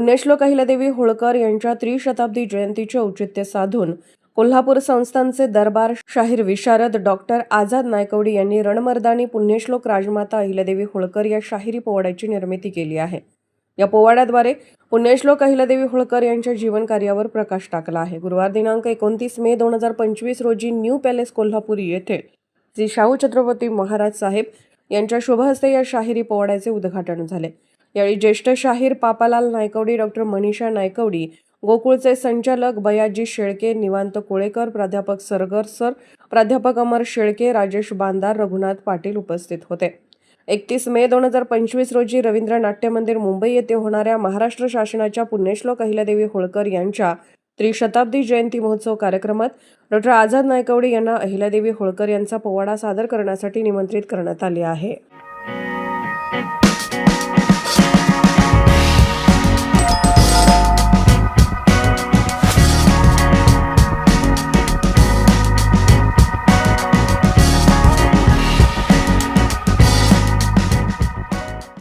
पुण्यश्लोक अहिल्यादेवी होळकर यांच्या त्रिशताब्दी जयंतीचे औचित्य साधून कोल्हापूर संस्थानचे दरबार शाहीर विशारद डॉक्टर आझाद नायकवडी यांनी रणमर्दानी पुण्यश्लोक राजमाता अहिल्यादेवी होळकर या शाहिरी पोवाड्याची निर्मिती केली आहे. या पोवाड्याद्वारे पुण्यश्लोक अहिल्यादेवी होळकर यांच्या जीवनकार्यावर प्रकाश टाकला आहे. गुरुवार दिनांक एकोणतीस मे दोन हजार पंचवीस रोजी न्यू पॅलेस कोल्हापूर येथे श्री शाहू छत्रपती महाराज साहेब यांच्या शुभहस्ते या शाहिरी पोवाड्याचे उद्घाटन झाले. यावेळी ज्येष्ठ शाहीर पापालाल नायकवडी डॉक्टर मनीषा नायकवडी गोकुळचे संचालक बयाजी शेळके निवांत कोळेकर प्राध्यापक सरगर सर प्राध्यापक अमर शेळके राजेश बांदार रघुनाथ पाटील उपस्थित होते. एकतीस मे दोन हजार पंचवीस रोजी रवींद्र नाट्य मंदिर मुंबई येथे होणाऱ्या महाराष्ट्र शासनाच्या पुण्यश्लोक अहिल्यादेवी होळकर यांच्या त्रिशताब्दी जयंती महोत्सव कार्यक्रमात डॉक्टर आझाद नायकवडी यांना अहिल्यादेवी होळकर यांचा पोवाडा सादर करण्यासाठी निमंत्रित करण्यात आले आहे.